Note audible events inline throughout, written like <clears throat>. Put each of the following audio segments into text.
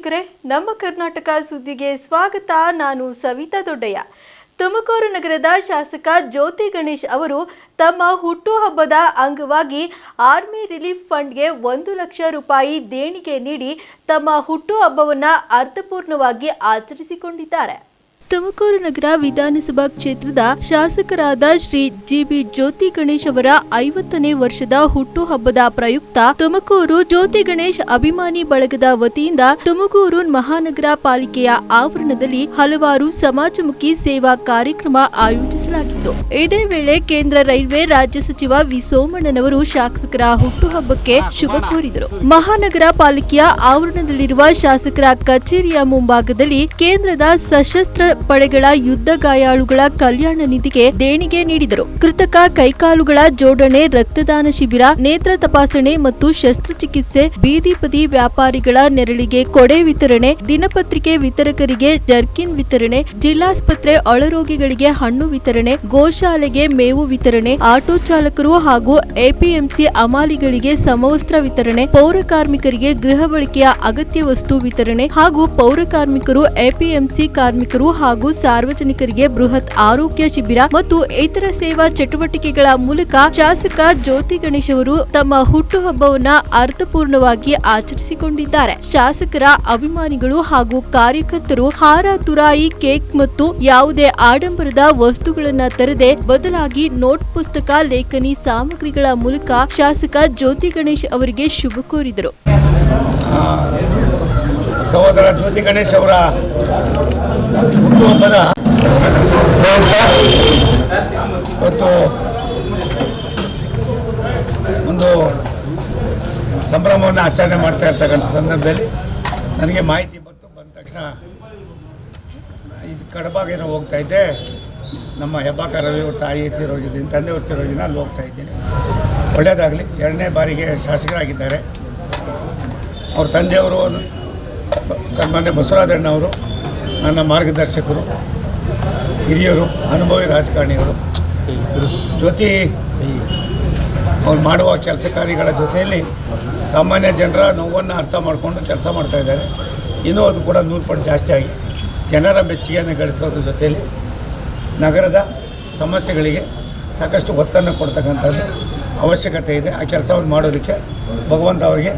ವೀಕ್ಷಕರೇ, ನಮ್ಮ ಕರ್ನಾಟಕ ಸುದ್ದಿಗೆ ಸ್ವಾಗತ. ನಾನು ಸವಿತಾ ದೊಡ್ಡಯ್ಯ. ತುಮಕೂರು ನಗರದ ಶಾಸಕ ಜ್ಯೋತಿ ಗಣೇಶ್ ಅವರು ತಮ್ಮ ಹುಟ್ಟುಹಬ್ಬದ ಅಂಗವಾಗಿ ಆರ್ಮಿ ರಿಲೀಫ್ ಫಂಡ್ಗೆ ಒಂದು ಲಕ್ಷ ರೂಪಾಯಿ ದೇಣಿಗೆ ನೀಡಿ ತಮ್ಮ ಹುಟ್ಟುಹಬ್ಬವನ್ನು ಅರ್ಥಪೂರ್ಣವಾಗಿ ಆಚರಿಸಿಕೊಂಡಿದ್ದಾರೆ. ತುಮಕೂರು ನಗರ ವಿಧಾನಸಭಾ ಕ್ಷೇತ್ರದ ಶಾಸಕರಾದ ಶ್ರೀ ಜಿಬಿ ಜ್ಯೋತಿ ಗಣೇಶ್ ಅವರ ಐವತ್ತನೇ ವರ್ಷದ ಹುಟ್ಟುಹಬ್ಬದ ಪ್ರಯುಕ್ತ ತುಮಕೂರು ಜ್ಯೋತಿ ಗಣೇಶ್ ಅಭಿಮಾನಿ ಬಳಗದ ವತಿಯಿಂದ ತುಮಕೂರು ಮಹಾನಗರ ಪಾಲಿಕೆಯ ಆವರಣದಲ್ಲಿ ಹಲವಾರು ಸಮಾಜಮುಖಿ ಸೇವಾ ಕಾರ್ಯಕ್ರಮ ಆಯೋಜಿಸಲಾಗಿತ್ತು. ಇದೇ ವೇಳೆ ಕೇಂದ್ರ ರೈಲ್ವೆ ರಾಜ್ಯ ಸಚಿವ ವಿ ಸೋಮಣ್ಣನವರು ಶಾಸಕರ ಹುಟ್ಟುಹಬ್ಬಕ್ಕೆ ಶುಭ ಕೋರಿದರು. ಮಹಾನಗರ ಪಾಲಿಕೆಯ ಆವರಣದಲ್ಲಿರುವ ಶಾಸಕರ ಕಚೇರಿಯ ಮುಂಭಾಗದಲ್ಲಿ ಕೇಂದ್ರದ ಸಶಸ್ತ್ರ ಪಡೆಗಳ ಯುದ್ಧ ಗಾಯಾಳುಗಳ ಕಲ್ಯಾಣ ನಿಧಿಗೆ ದೇಣಿಗೆ ನೀಡಿದರು. ಕೃತಕ ಕೈಕಾಲುಗಳ ಜೋಡಣೆ, ರಕ್ತದಾನ ಶಿಬಿರ, ನೇತ್ರ ತಪಾಸಣೆ ಮತ್ತು ಶಸ್ತ್ರಚಿಕಿತ್ಸೆ, ಬೀದಿಪದಿ ವ್ಯಾಪಾರಿಗಳ ನೆರಳಿಗೆ ಕೊಡೆ ವಿತರಣೆ, ದಿನಪತ್ರಿಕೆ ವಿತರಕರಿಗೆ ಜರ್ಕಿನ್ ವಿತರಣೆ, ಜಿಲ್ಲಾಸ್ಪತ್ರೆ ಒಳರೋಗಿಗಳಿಗೆ ಹಣ್ಣು ವಿತರಣೆ, ಗೋಶಾಲೆಗೆ ಮೇವು ವಿತರಣೆ, ಆಟೋ ಚಾಲಕರು ಹಾಗೂ ಎಪಿಎಂಸಿ ಅಮಾಲಿಗಳಿಗೆ ಸಮವಸ್ತ್ರ ವಿತರಣೆ, ಪೌರ ಕಾರ್ಮಿಕರಿಗೆ ಗೃಹ ಬಳಕೆಯ ಅಗತ್ಯ ವಸ್ತು ವಿತರಣೆ ಹಾಗೂ ಪೌರ ಕಾರ್ಮಿಕರು, ಎಪಿಎಂಸಿ ಕಾರ್ಮಿಕರು ಹಾಗೂ ಸಾರ್ವಜನಿಕರಿಗೆ ಬೃಹತ್ ಆರೋಗ್ಯ ಶಿಬಿರ ಮತ್ತು ಇತರ ಸೇವಾ ಚಟುವಟಿಕೆಗಳ ಮೂಲಕ ಶಾಸಕ ಜ್ಯೋತಿ ಗಣೇಶ್ ಅವರು ತಮ್ಮ ಹುಟ್ಟುಹಬ್ಬವನ್ನ ಅರ್ಥಪೂರ್ಣವಾಗಿ ಆಚರಿಸಿಕೊಂಡಿದ್ದಾರೆ. ಶಾಸಕರ ಅಭಿಮಾನಿಗಳು ಹಾಗೂ ಕಾರ್ಯಕರ್ತರು ಹಾರ, ತುರಾಯಿ, ಕೇಕ್ ಮತ್ತು ಯಾವುದೇ ಆಡಂಬರದ ವಸ್ತುಗಳನ್ನ ತರದೆ ಬದಲಾಗಿ ನೋಟ್ ಪುಸ್ತಕ, ಲೇಖನಿ ಸಾಮಗ್ರಿಗಳ ಮೂಲಕ ಶಾಸಕ ಜ್ಯೋತಿ ಗಣೇಶ್ ಅವರಿಗೆ ಶುಭ ಕೋರಿದರು. ಸಹೋದರ ಜ್ಯೋತಿ ಗಣೇಶ್ ಅವರ ಹುಟ್ಟುಹಬ್ಬದ ಇವತ್ತು ಒಂದು ಸಂಭ್ರಮವನ್ನು ಆಚರಣೆ ಮಾಡ್ತಾ ಇರ್ತಕ್ಕಂಥ ಸಂದರ್ಭದಲ್ಲಿ ನನಗೆ ಮಾಹಿತಿ ಬಂತು, ಬಂದ ತಕ್ಷಣ ಇದು ಕಡಬಾಗೇನು ಹೋಗ್ತಾ ಇದ್ದೆ. ನಮ್ಮ ಹೆಬ್ಬಾಕ ರವಿ ಅವ್ರ ತಾಯಿ ತಿರೋಗಿದ್ದೀನಿ ತಂದೆ ಅವ್ರ ದಿನ ಅಲ್ಲಿ ಹೋಗ್ತಾ ಇದ್ದೀನಿ. ಒಳ್ಳೆಯದಾಗಲಿ ಎರಡನೇ ಬಾರಿಗೆ ಶಾಸಕರಾಗಿದ್ದಾರೆ. ಅವ್ರ ತಂದೆಯವರು ಸನ್ಮಾನ್ಯ ಬಸವರಾಜಣ್ಣವರು. ನನ್ನ ಮಾರ್ಗದರ್ಶಕರು, ಹಿರಿಯರು, ಅನುಭವಿ ರಾಜಕಾರಣಿಗಳು ಜೊತೆ ಅವ್ರು ಮಾಡುವ ಕೆಲಸ ಕಾರ್ಯಗಳ ಜೊತೆಯಲ್ಲಿ ಸಾಮಾನ್ಯ ಜನರ ನೋವನ್ನು ಅರ್ಥ ಮಾಡಿಕೊಂಡು ಕೆಲಸ ಮಾಡ್ತಾಯಿದ್ದಾರೆ ಇನ್ನೂ ಅದು ಕೂಡ ನೂರು ಪಟ್ಟು ಜಾಸ್ತಿ ಆಗಿ. ಜನರ ಮೆಚ್ಚುಗೆಯನ್ನು ಗಳಿಸೋದ್ರ ಜೊತೆಯಲ್ಲಿ ನಗರದ ಸಮಸ್ಯೆಗಳಿಗೆ ಸಾಕಷ್ಟು ಒತ್ತನ್ನು ಕೊಡ್ತಕ್ಕಂಥದ್ದು ಅವಶ್ಯಕತೆ ಇದೆ. ಆ ಕೆಲಸವನ್ನು ಮಾಡೋದಕ್ಕೆ ಭಗವಂತ ಅವರಿಗೆ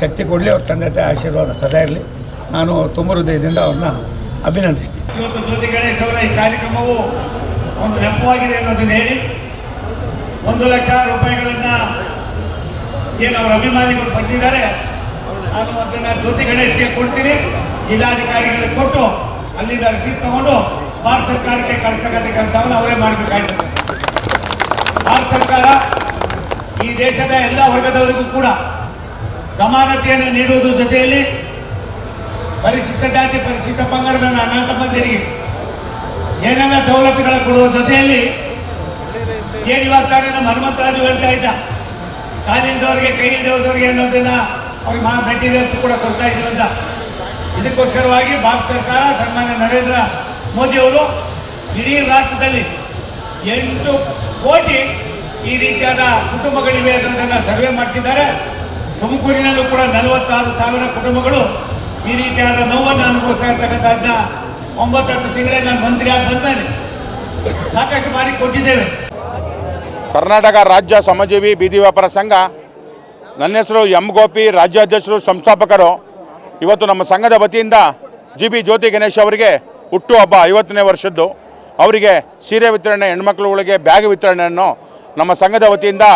ಶಕ್ತಿ ಕೊಡಲಿ, ಅವ್ರ ತಂದೆ ತಾಯಿ ಆಶೀರ್ವಾದ ಸದಾ ಇರಲಿ. ನಾನು ತುಂಬ ಹೃದಯದಿಂದ ಅವ್ರನ್ನ ಅಭಿನಂದಿಸ್ತೀನಿ. ಇವತ್ತು ಜ್ಯೋತಿ ಗಣೇಶ್ ಅವರ ಈ ಕಾರ್ಯಕ್ರಮವು ಒಂದು ನೆಪವಾಗಿದೆ ಅನ್ನೋದನ್ನು ಹೇಳಿ, ಒಂದು ಲಕ್ಷ ರೂಪಾಯಿಗಳನ್ನು ಏನು ಅವರ ಅಭಿಮಾನಿಗಳು ಪಡೆದಿದ್ದಾರೆ, ನಾನು ಅದನ್ನು ಜ್ಯೋತಿ ಗಣೇಶ್ಗೆ ಕೊಡ್ತೀನಿ. ಜಿಲ್ಲಾಧಿಕಾರಿಗಳಿಗೆ ಕೊಟ್ಟು ಅಲ್ಲಿಂದ ರಸೀದ್ ತಗೊಂಡು ಭಾರತ ಸರ್ಕಾರಕ್ಕೆ ಕಳಿಸ್ತಕ್ಕಂಥ ಕೆಲಸವನ್ನು ಅವರೇ ಮಾಡಬೇಕಾಗಿದೆ ಭಾರತ ಸರ್ಕಾರ ಈ ದೇಶದ ಎಲ್ಲ ವರ್ಗದವರಿಗೂ ಕೂಡ ಸಮಾನತೆಯನ್ನು ನೀಡುವುದ್ರ ಜೊತೆಯಲ್ಲಿ ಪರಿಶಿಷ್ಟ ಜಾತಿ, ಪರಿಶಿಷ್ಟ ಪಂಗಡದ ಅನಾಥ ತಮ್ಮಂದಿರಿಗೆ ಏನೆಲ್ಲ ಸವಲತ್ತುಗಳ ಕೊಡುವ ಜೊತೆಯಲ್ಲಿ ಏನು ತಾನೇ ನಮ್ಮ ಹನುಮಂತರಾಜು ಹೇಳ್ತಾ ಇದ್ದ, ಕಾಲಿಂದವರಿಗೆ, ಕೈ ಹಿಡಿಯೋದವ್ರಿಗೆ ಅನ್ನೋದನ್ನ ಅವ್ರಿಗೆ ಮಾ ಮೆಟೀರಿಯಲ್ಸ್ ಕೂಡ ಕೊಡ್ತಾ ಇದ್ರು ಅಂತ. ಇದಕ್ಕೋಸ್ಕರವಾಗಿ ಭಾರತ ಸರ್ಕಾರ, ಸನ್ಮಾನ್ಯ ನರೇಂದ್ರ ಮೋದಿಯವರು ಇಡೀ ರಾಷ್ಟ್ರದಲ್ಲಿ ಎಂಟು ಕೋಟಿ ಈ ರೀತಿಯಾದ ಕುಟುಂಬಗಳಿವೆ ಅನ್ನೋದನ್ನು ಸರ್ವೆ ಮಾಡಿಸಿದ್ದಾರೆ ತುಮಕೂರಿನಲ್ಲೂ ಕೂಡ ನಲವತ್ತಾರು ಸಾವಿರ ಕುಟುಂಬಗಳು ಈ ರೀತಿಯಾದ ನೋವನ್ನು ಅನುಭವಿಸ್ತಾ ಇರ್ತಕ್ಕಂಥದ್ದನ್ನ ಒಂಬತ್ತು ತಿಂಗಳೇ ನಾನು ಮಂತ್ರಿಯಾಗಿ ಬಂದಾನೆ ಸಾಕಷ್ಟು ಮಾಡಿ ಕೊಟ್ಟಿದ್ದೇವೆ. ಕರ್ನಾಟಕ ರಾಜ್ಯ ಸಮಜೀವಿ ಬೀದಿ ವ್ಯಾಪಾರ ಸಂಘ, ನನ್ನ ಹೆಸರು ಎಂ ಗೋಪಿ, ರಾಜ್ಯಾಧ್ಯಕ್ಷರು, ಸಂಸ್ಥಾಪಕರು. ಇವತ್ತು ನಮ್ಮ ಸಂಘದ ವತಿಯಿಂದ ಜಿ ಬಿ ಜ್ಯೋತಿ ಗಣೇಶ್ ಅವರಿಗೆ ಹುಟ್ಟುಹಬ್ಬ ಐವತ್ತನೇ ವರ್ಷದ್ದು. ಅವರಿಗೆ ಸೀರೆ ವಿತರಣೆ, ಹೆಣ್ಮಕ್ಳುಗಳಿಗೆ ಬ್ಯಾಗ್ ವಿತರಣೆಯನ್ನು ನಮ್ಮ ಸಂಘದ ವತಿಯಿಂದ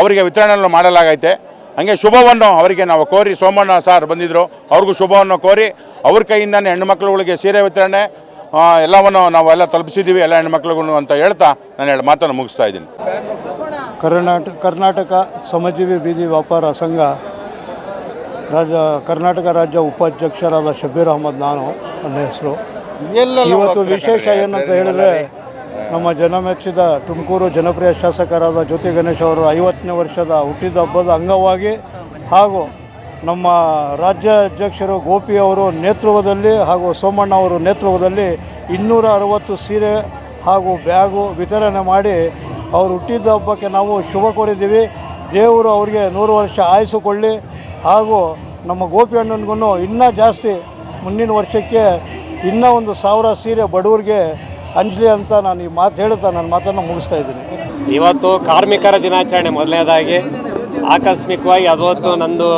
ಅವರಿಗೆ ವಿತರಣೆಯನ್ನು ಮಾಡಲಾಗೈತೆ. ಹಾಗೆ ಶುಭವನ್ನು ಅವರಿಗೆ ನಾವು ಕೋರಿ ಸೋಮಣ್ಣ ಸರ್ ಬಂದಿದ್ದರು ಅವ್ರಿಗೂ ಶುಭವನ್ನು ಕೋರಿ ಅವ್ರ ಕೈಯಿಂದನೇ ಹೆಣ್ಣುಮಕ್ಳುಗಳಿಗೆ ಸೀರೆ ವಿತರಣೆ ಎಲ್ಲವನ್ನು ಎಲ್ಲವನ್ನು ನಾವೆಲ್ಲ ತಲುಪಿಸಿದ್ದೀವಿ ಎಲ್ಲ ಹೆಣ್ಣುಮಕ್ಳುಗಳು ಅಂತ ಹೇಳ್ತಾ ನಾನು ಹೇಳಿ ಮಾತನ್ನು ಮುಗಿಸ್ತಾ ಇದ್ದೀನಿ. ಕರ್ನಾಟಕ ಕರ್ನಾಟಕ ಸಮಜೀವಿ ಬೀದಿ ವ್ಯಾಪಾರ ಸಂಘ ರಾಜ ಕರ್ನಾಟಕ ರಾಜ್ಯ ಉಪಾಧ್ಯಕ್ಷರಾದ ಶಬೀರ್ ಅಹಮದ್ ನಾನು ನನ್ನ ಹೆಸರು. ಇವತ್ತು ವಿಶೇಷ ಏನಂತ ಹೇಳಿದ್ರೆ ನಮ್ಮ ಜನಮೆಚ್ಚಿದ ತುಮಕೂರು ಜನಪ್ರಿಯ ಶಾಸಕರಾದ ಜ್ಯೋತಿ ಗಣೇಶ್ ಅವರು ಐವತ್ತನೇ ವರ್ಷದ ಹುಟ್ಟಿದ ಹಬ್ಬದ ಅಂಗವಾಗಿ ಹಾಗೂ ನಮ್ಮ ರಾಜ್ಯ ಅಧ್ಯಕ್ಷರು ಗೋಪಿ ಅವರು ನೇತೃತ್ವದಲ್ಲಿ ಹಾಗೂ ಸೋಮಣ್ಣ ಅವರು ನೇತೃತ್ವದಲ್ಲಿ ಇನ್ನೂರ ಅರವತ್ತು ಸೀರೆ ಹಾಗೂ ಬ್ಯಾಗು ವಿತರಣೆ ಮಾಡಿ ಅವರು ಹುಟ್ಟಿದ ಹಬ್ಬಕ್ಕೆ ನಾವು ಶುಭ ಕೋರಿದ್ದೀವಿ. ದೇವರು ಅವರಿಗೆ ನೂರು ವರ್ಷ ಆಯಿಸಿಕೊಳ್ಳಿ ಹಾಗೂ ನಮ್ಮ ಗೋಪಿ ಅಣ್ಣನಿಗೂ ಇನ್ನೂ ಜಾಸ್ತಿ ಮುಂದಿನ ವರ್ಷಕ್ಕೆ ಇನ್ನೂ ಒಂದು ಸಾವಿರ ಸೀರೆ ಬಡವರಿಗೆ ಹಂಚಲಿ ಅಂತ ನಾನು ಈ ಮಾತು ಹೇಳುತ್ತಾ ನನ್ನ ಮಾತನ್ನು ಮುಗಿಸ್ತಾ ಇದ್ದೀನಿ. ಇವತ್ತು ಕಾರ್ಮಿಕರ ದಿನಾಚರಣೆ ಮೊದಲನೇದಾಗಿ ಆಕಸ್ಮಿಕವಾಗಿ ಅದವತ್ತು ನಂದು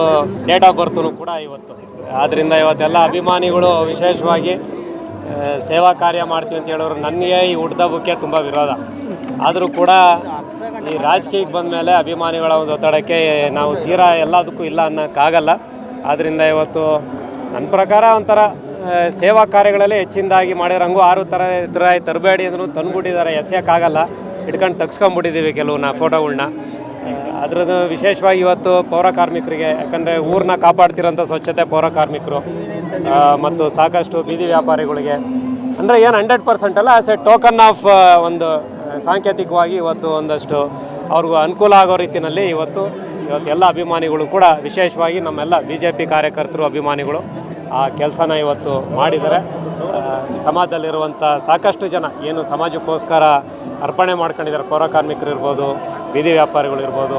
ಡೇಟ್ ಆಫ್ ಬರ್ತೂ ಕೂಡ ಇವತ್ತು. ಆದ್ದರಿಂದ ಇವತ್ತೆಲ್ಲ ಅಭಿಮಾನಿಗಳು ವಿಶೇಷವಾಗಿ ಸೇವಾ ಕಾರ್ಯ ಮಾಡ್ತೀವಿ ಅಂತ ಹೇಳೋರು ನನಗೆ ಈ ಹುಡ್ದಬ್ಬಕ್ಕೆ ತುಂಬ ವಿರೋಧ. ಆದರೂ ಕೂಡ ಈ ರಾಜಕೀಯಕ್ಕೆ ಬಂದ ಮೇಲೆ ಅಭಿಮಾನಿಗಳ ಒಂದು ಒತ್ತಡಕ್ಕೆ ನಾವು ತೀರಾ ಎಲ್ಲದಕ್ಕೂ ಇಲ್ಲ ಅನ್ನೋಕ್ಕಾಗಲ್ಲ. ಆದ್ದರಿಂದ ಇವತ್ತು ನನ್ನ ಪ್ರಕಾರ ಒಂಥರ ಸೇವಾ ಕಾರ್ಯಗಳಲ್ಲಿ ಹೆಚ್ಚಿನದಾಗಿ ಮಾಡಿರಂಗು ಆರು ಥರ ಥರ ತರಬೇಡಿ ಅಂದ್ರೂ ತಂದ್ಬಿಟ್ಟಿದ್ದಾರೆ ಎಸೆಯೋಕ್ಕಾಗಲ್ಲ. ಹಿಡ್ಕೊಂಡು ತಗ್ಸ್ಕೊಂಬಿಟ್ಟಿದ್ದೀವಿ ಕೆಲವನ್ನ ಫೋಟೋಗಳ್ನ. ಅದ್ರದ್ದು ವಿಶೇಷವಾಗಿ ಇವತ್ತು ಪೌರ ಕಾರ್ಮಿಕರಿಗೆ, ಯಾಕಂದರೆ ಊರನ್ನ ಕಾಪಾಡ್ತಿರೋಂಥ ಸ್ವಚ್ಛತೆ ಪೌರ ಕಾರ್ಮಿಕರು ಮತ್ತು ಸಾಕಷ್ಟು ಬೀದಿ ವ್ಯಾಪಾರಿಗಳಿಗೆ. ಅಂದರೆ ಏನು ಹಂಡ್ರೆಡ್ ಪರ್ಸೆಂಟ್ ಅಲ್ಲ, ಆಸ್ ಎ ಟೋಕನ್ ಆಫ್ ಒಂದು ಸಾಂಕೇತಿಕವಾಗಿ ಇವತ್ತು ಒಂದಷ್ಟು ಅವ್ರಿಗೂ ಅನುಕೂಲ ಆಗೋ ರೀತಿಯಲ್ಲಿ ಇವತ್ತು ಇವತ್ತು ಎಲ್ಲ ಅಭಿಮಾನಿಗಳು ಕೂಡ, ವಿಶೇಷವಾಗಿ ನಮ್ಮೆಲ್ಲ ಬಿ ಜೆ ಪಿ ಕಾರ್ಯಕರ್ತರು ಅಭಿಮಾನಿಗಳು ಆ ಕೆಲಸನ ಇವತ್ತು ಮಾಡಿದ್ದಾರೆ. ಸಮಾಜದಲ್ಲಿರುವಂಥ ಸಾಕಷ್ಟು ಜನ ಏನು ಸಮಾಜಕ್ಕೋಸ್ಕರ ಅರ್ಪಣೆ ಮಾಡ್ಕೊಂಡಿದ್ದಾರೆ. ಪೌರ ಕಾರ್ಮಿಕರು ಇರ್ಬೋದು, ಬೀದಿ ವ್ಯಾಪಾರಿಗಳು ಇರ್ಬೋದು.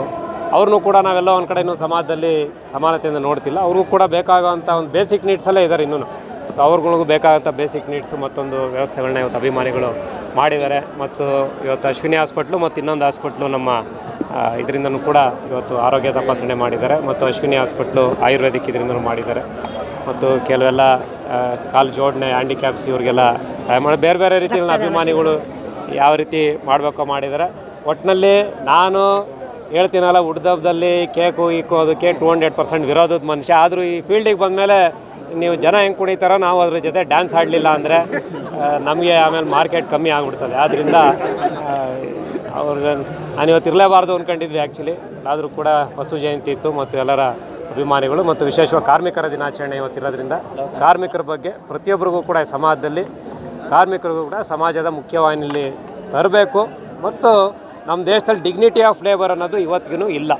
ಅವ್ರನ್ನೂ ಕೂಡ ನಾವೆಲ್ಲ ಒಂದು ಕಡೆ ಇನ್ನೂ ಸಮಾಜದಲ್ಲಿ ಸಮಾನತೆಯಿಂದ ನೋಡ್ತಿಲ್ಲ. ಅವ್ರಿಗೂ ಕೂಡ ಬೇಕಾಗುವಂಥ ಒಂದು ಬೇಸಿಕ್ ನೀಡ್ಸಲ್ಲೇ ಇದ್ದಾರೆ ಇನ್ನೂ ಸೊ ಅವ್ರುಗಳಿಗೂ ಬೇಕಾದಂಥ ಬೇಸಿಕ್ ನೀಡ್ಸು ಮತ್ತೊಂದು ವ್ಯವಸ್ಥೆಗಳನ್ನ ಇವತ್ತು ಅಭಿಮಾನಿಗಳು ಮಾಡಿದ್ದಾರೆ. ಮತ್ತು ಇವತ್ತು ಅಶ್ವಿನಿ ಹಾಸ್ಪಿಟ್ಲು ಮತ್ತು ಇನ್ನೊಂದು ಹಾಸ್ಪಿಟ್ಲು ನಮ್ಮ ಇದರಿಂದನೂ ಕೂಡ ಇವತ್ತು ಆರೋಗ್ಯ ತಪಾಸಣೆ ಮಾಡಿದ್ದಾರೆ. ಮತ್ತು ಅಶ್ವಿನಿ ಹಾಸ್ಪಿಟ್ಲು ಆಯುರ್ವೇದಿಕ್ ಇದರಿಂದನೂ ಮಾಡಿದ್ದಾರೆ. ಮತ್ತು ಕೆಲವೆಲ್ಲ ಕಾಲು ಜೋಡಣೆ ಹ್ಯಾಂಡಿಕ್ಯಾಪ್ಸ್ ಇವರಿಗೆಲ್ಲ ಸಹಾಯ ಮಾಡಿ ಬೇರೆ ಬೇರೆ ರೀತಿಯಲ್ಲಿ ಅಭಿಮಾನಿಗಳು ಯಾವ ರೀತಿ ಮಾಡಬೇಕೋ ಮಾಡಿದರೆ. ಒಟ್ಟಿನಲ್ಲಿ ನಾನು ಹೇಳ್ತೀನಲ್ಲ ಉಡ್ದಬ್ಬದಲ್ಲಿ ಕೇಕು ಈಕು ಅದಕ್ಕೆ ಟು ಹಂಡ್ರೆಡ್ ಪರ್ಸೆಂಟ್ ವಿರೋಧದ ಮನುಷ್ಯ. ಆದರೂ ಈ ಫೀಲ್ಡಿಗೆ ಬಂದಮೇಲೆ ನೀವು ಜನ ಹೆಂಗೆ ಕುಣಿತಾರೋ ನಾವು ಅದ್ರ ಜೊತೆ ಡ್ಯಾನ್ಸ್ ಆಡಲಿಲ್ಲ ಅಂದರೆ ನಮಗೆ ಆಮೇಲೆ ಮಾರ್ಕೆಟ್ ಕಮ್ಮಿ ಆಗಿಬಿಡ್ತದೆ. ಆದ್ದರಿಂದ ಅವ್ರಿಗೆ ನಾನು ಇವತ್ತು ಇರಲೇಬಾರ್ದು ಅಂದ್ಕೊಂಡಿದ್ವಿ ಆ್ಯಕ್ಚುಲಿ ಆದರೂ ಕೂಡ ಹಸು ಜಯಂತಿ ಇತ್ತು ಮತ್ತು ಎಲ್ಲರ ಅಭಿಮಾನಿಗಳು ಮತ್ತು ವಿಶೇಷವಾಗಿ ಕಾರ್ಮಿಕರ ದಿನಾಚರಣೆ ಇವತ್ತಿರೋದ್ರಿಂದ ಕಾರ್ಮಿಕರ ಬಗ್ಗೆ ಪ್ರತಿಯೊಬ್ಬರಿಗೂ ಕೂಡ ಈ ಸಮಾಜದಲ್ಲಿ ಕಾರ್ಮಿಕರಿಗೂ ಕೂಡ ಸಮಾಜದ ಮುಖ್ಯವಾಹಿನಿಯಲ್ಲಿ ತರಬೇಕು ಮತ್ತು ನಮ್ಮ ದೇಶದಲ್ಲಿ ಡಿಗ್ನಿಟಿ ಆಫ್ ಲೇಬರ್ ಅನ್ನೋದು ಇವತ್ತಿಗೂ ಇಲ್ಲ.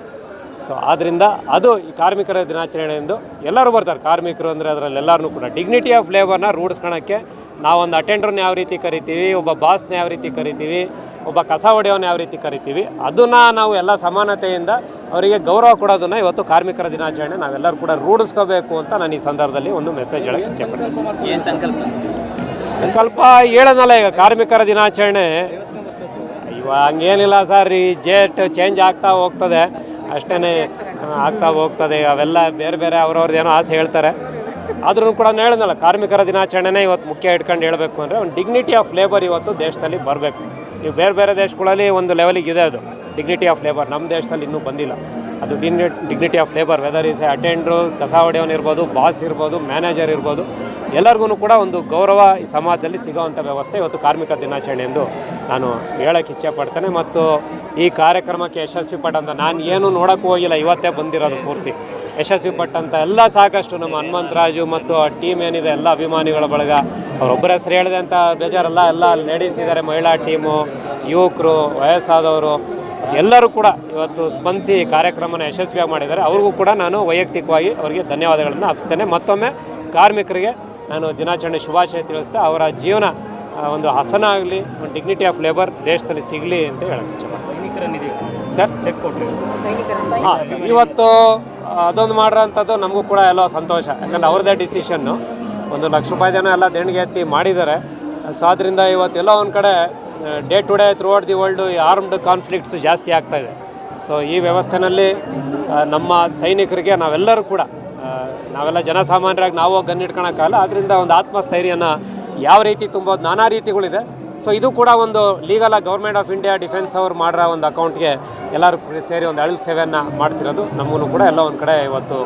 ಸೊ ಆದ್ದರಿಂದ ಅದು ಈ ಕಾರ್ಮಿಕರ ದಿನಾಚರಣೆ ಎಂದು ಎಲ್ಲರೂ ಬರ್ತಾರೆ. ಕಾರ್ಮಿಕರು ಅಂದರೆ ಅದರಲ್ಲಿ ಎಲ್ಲರೂ ಕೂಡ ಡಿಗ್ನಿಟಿ ಆಫ್ ಲೇಬರ್ನ ರೂಢಿಸ್ಕೊಳಕ್ಕೆ ನಾವೊಂದು ಅಟೆಂಡರ್ನ ಯಾವ ರೀತಿ ಕರಿತೀವಿ, ಒಬ್ಬ ಬಾಸ್ನ ಯಾವ ರೀತಿ ಕರಿತೀವಿ, ಒಬ್ಬ ಕಸ ಹೊಡೆಯೋನ ಯಾವ ರೀತಿ ಕರಿತೀವಿ, ಅದನ್ನು ನಾವು ಎಲ್ಲ ಸಮಾನತೆಯಿಂದ ಅವರಿಗೆ ಗೌರವ ಕೊಡೋದನ್ನ ಇವತ್ತು ಕಾರ್ಮಿಕರ ದಿನಾಚರಣೆ ನಾವೆಲ್ಲರೂ ಕೂಡ ರೂಢಿಸ್ಕೋಬೇಕು ಅಂತ ನಾನು ಈ ಸಂದರ್ಭದಲ್ಲಿ ಒಂದು ಮೆಸೇಜ್ ಹೇಳಕ್ಕೆ ಇಚ್ಛೆಪಡ್ತೀನಿ. ಸಂಕಲ್ಪ? ಹೇಳೋದಲ್ಲ ಈಗ ಕಾರ್ಮಿಕರ ದಿನಾಚರಣೆ. ಇವಾಗ ಏನಿಲ್ಲ ಸರ್ ಈ ಜೇಟ್ ಚೇಂಜ್ ಆಗ್ತಾ ಹೋಗ್ತದೆ. ಅಷ್ಟೇ ಆಗ್ತಾ ಹೋಗ್ತದೆ. ಅವೆಲ್ಲ ಬೇರೆ ಬೇರೆ ಅವ್ರವ್ರದ್ದು ಏನೋ ಆಸೆ ಹೇಳ್ತಾರೆ. ಆದ್ರೂ ಕೂಡ ನಾನು ಹೇಳಿದ್ನಲ್ಲ ಕಾರ್ಮಿಕರ ದಿನಾಚರಣೆನೇ ಇವತ್ತು ಮುಖ್ಯ ಇಟ್ಕೊಂಡು ಹೇಳಬೇಕು ಅಂದರೆ ಒಂದು ಡಿಗ್ನಿಟಿ ಆಫ್ ಲೇಬರ್ ಇವತ್ತು ದೇಶದಲ್ಲಿ ಬರಬೇಕು. ನೀವು ಬೇರೆ ಬೇರೆ ದೇಶಗಳಲ್ಲಿ ಒಂದು ಲೆವೆಲಿಗೆ ಇದೆ ಅದು. ಡಿಗ್ನಿಟಿ ಆಫ್ ಲೇಬರ್ ನಮ್ಮ ದೇಶದಲ್ಲಿ ಇನ್ನೂ ಬಂದಿಲ್ಲ. ಅದು dignity of labour whether is attender ಕಸ ಹೊಡೆಯೋನ್ ಇರ್ಬೋದು ಬಾಸ್ ಇರ್ಬೋದು ಮ್ಯಾನೇಜರ್ ಇರ್ಬೋದು ಎಲ್ಲರಿಗೂ ಕೂಡ ಒಂದು ಗೌರವ ಈ ಸಮಾಜದಲ್ಲಿ ಸಿಗುವಂಥ ವ್ಯವಸ್ಥೆ ಇವತ್ತು ಕಾರ್ಮಿಕ ದಿನಾಚರಣೆ ಎಂದು ನಾನು ಹೇಳೋಕ್ಕೆ ಇಚ್ಛೆ ಪಡ್ತೇನೆ. ಮತ್ತು ಈ ಕಾರ್ಯಕ್ರಮಕ್ಕೆ ಯಶಸ್ವಿ ಪಟ್ಟಂತ ನಾನು ಏನು ನೋಡೋಕ್ಕೂ ಹೋಗಿಲ್ಲ, ಇವತ್ತೇ ಬಂದಿರೋದು ಪೂರ್ತಿ. ಯಶಸ್ವಿ ಪಟ್ಟಂಥ ಎಲ್ಲ ಸಾಕಷ್ಟು ನಮ್ಮ ಹನುಮಂತರಾಜು ಮತ್ತು ಆ ಟೀಮ್ ಏನಿದೆ, ಎಲ್ಲ ಅಭಿಮಾನಿಗಳ ಬಳಗ. ಅವರೊಬ್ಬರ ಹೆಸರು ಹೇಳಿದೆ ಅಂತ ಬೇಜಾರಲ್ಲ, ಎಲ್ಲ ಲೇಡೀಸ್ ಇದ್ದಾರೆ ಮಹಿಳಾ ಟೀಮು ಯುವಕರು, ವಯಸ್ಸಾದವರು. ಎಲ್ಲರೂ ಕೂಡ ಇವತ್ತು ಸ್ಪಂದಿಸಿ ಈ ಕಾರ್ಯಕ್ರಮನ ಯಶಸ್ವಿಯಾಗಿ ಮಾಡಿದ್ದಾರೆ. ಅವ್ರಿಗೂ ಕೂಡ ನಾನು ವೈಯಕ್ತಿಕವಾಗಿ ಅವರಿಗೆ ಧನ್ಯವಾದಗಳನ್ನು ಅರ್ಪಿಸ್ತೇನೆ. ಮತ್ತೊಮ್ಮೆ ಕಾರ್ಮಿಕರಿಗೆ ನಾನು ದಿನಾಚರಣೆ ಶುಭಾಶಯ ತಿಳಿಸ್ತಾ ಅವರ ಜೀವನ ಒಂದು ಹಸನ ಆಗಲಿ ಒಂದು ಡಿಗ್ನಿಟಿ ಆಫ್ ಲೇಬರ್ ದೇಶದಲ್ಲಿ ಸಿಗಲಿ ಅಂತ ಹೇಳಕ್ಕೆ ಇಚ್ಛೆ ಸರ್? ಚೆಕ್ ಕೊಟ್ಟರು ಹಾಂ ಇವತ್ತು ಅದೊಂದು ಮಾಡಿರೋಂಥದ್ದು ನಮಗೂ ಕೂಡ ಎಲ್ಲ ಸಂತೋಷ. ಯಾಕಂದ್ರೆ ಅವ್ರದ್ದೇ ಡಿಸಿಷನ್ನು ಒಂದು ಲಕ್ಷ ರೂಪಾಯಿ ಜನ ಎಲ್ಲ ದೇಣಿಗೆ ಎತ್ತಿ ಮಾಡಿದ್ದಾರೆ. ಸೊ ಆದ್ದರಿಂದ ಇವತ್ತೆಲ್ಲ ಒಂದು ಕಡೆ day to day throughout the world armed conflicts ಜಾಸ್ತಿ ಆಗ್ತಾ ಇದೆ. ಸೊ ಈ ವ್ಯವಸ್ಥೆನಲ್ಲಿ ನಮ್ಮ ಸೈನಿಕರಿಗೆ ನಾವೆಲ್ಲರೂ ಕೂಡ ನಾವೆಲ್ಲ ಜನಸಾಮಾನ್ಯರಾಗಿ ನಾವು ಗನ್ ಇಟ್ಕೊಳಕ್ಕಾಗಲ್ಲ ಅದರಿಂದ ಒಂದು ಆತ್ಮಸ್ಥೈರ್ಯನ ಯಾವ ರೀತಿ ತುಂಬೋದು, ನಾನಾ ರೀತಿಗಳಿದೆ. ಸೊ ಇದು ಕೂಡ ಒಂದು legal government of India defence ಅವ್ರು ಮಾಡಿರೋ ಒಂದು ಅಕೌಂಟ್ಗೆ ಎಲ್ಲರೂ ಸೇರಿ ಒಂದು ಅಳಲ್ ಸೇವೆಯನ್ನು ಮಾಡ್ತಿರೋದು. ನಮಗೂ ಕೂಡ ಎಲ್ಲ ಒಂದು ಕಡೆ ಇವತ್ತು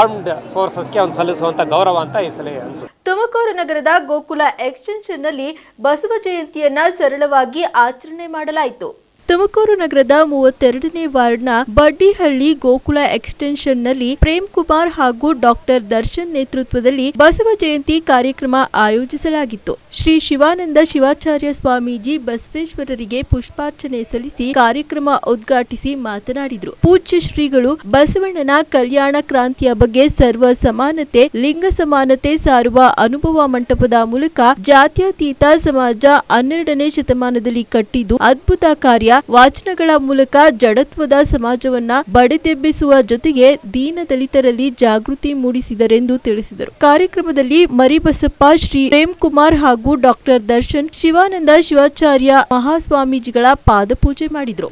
ಆರ್ಮ್ಡ್ ಫೋರ್ಸಸ್ಗೆ ಒಂದು ಸಲ್ಲಿಸುವಂಥ ಗೌರವ ಅಂತ ಈ ಸಲ ಅನಿಸುತ್ತೆ. ತುಮಕೂರು ನಗರದ ಗೋಕುಲ ಎಕ್ಸ್ಟೆನ್ಷನ್ನಲ್ಲಿ ಬಸವ ಜಯಂತಿಯನ್ನ ಸರಳವಾಗಿ ಆಚರಣೆ ಮಾಡಲಾಯಿತು. ತುಮಕೂರು ನಗರದ ಮೂವತ್ತೆರಡನೇ ವಾರ್ಡ್ನ ಬಡ್ಡಿಹಳ್ಳಿ ಗೋಕುಲ ಎಕ್ಸ್ಟೆನ್ಷನ್ನಲ್ಲಿ ಪ್ರೇಮ್ ಕುಮಾರ್ ಹಾಗೂ ಡಾಕ್ಟರ್ ದರ್ಶನ್ ನೇತೃತ್ವದಲ್ಲಿ ಬಸವ ಜಯಂತಿ ಕಾರ್ಯಕ್ರಮ ಆಯೋಜಿಸಲಾಗಿತ್ತು. ಶ್ರೀ ಶಿವಾನಂದ ಶಿವಾಚಾರ್ಯ ಸ್ವಾಮೀಜಿ ಬಸವೇಶ್ವರರಿಗೆ ಪುಷ್ಪಾರ್ಚನೆ ಸಲ್ಲಿಸಿ ಕಾರ್ಯಕ್ರಮ ಉದ್ಘಾಟಿಸಿ ಮಾತನಾಡಿದರು. ಪೂಜ್ಯ ಶ್ರೀಗಳು ಬಸವಣ್ಣನ ಕಲ್ಯಾಣ ಕ್ರಾಂತಿಯ ಬಗ್ಗೆ ಸರ್ವ ಸಮಾನತೆ, ಲಿಂಗ ಸಮಾನತೆ ಸಾರುವ ಅನುಭವ ಮಂಟಪದ ಮೂಲಕ ಜಾತ್ಯತೀತ ಸಮಾಜ ಹನ್ನೆರಡನೇ ಶತಮಾನದಲ್ಲಿ ಕಟ್ಟಿದ್ದು ಅದ್ಭುತ ಕಾರ್ಯ. ವಾಚನಗಳ ಮೂಲಕ ಜಡತ್ವದ ಸಮಾಜವನ್ನ ಬಡಿದೆಬ್ಬಿಸುವ ಜೊತೆಗೆ ದೀನ ದಲಿತರಲ್ಲಿ ಜಾಗೃತಿ ಮೂಡಿಸಿದರೆಂದು ತಿಳಿಸಿದರು. ಕಾರ್ಯಕ್ರಮದಲ್ಲಿ ಮರಿಬಸಪ್ಪ, ಶ್ರೀ ಪ್ರೇಮ್ ಕುಮಾರ್ ಹಾಗೂ ಡಾಕ್ಟರ್ ದರ್ಶನ್, ಶಿವಾನಂದ ಶಿವಾಚಾರ್ಯ ಮಹಾಸ್ವಾಮೀಜಿಗಳ ಪಾದಪೂಜೆ ಮಾಡಿದರು.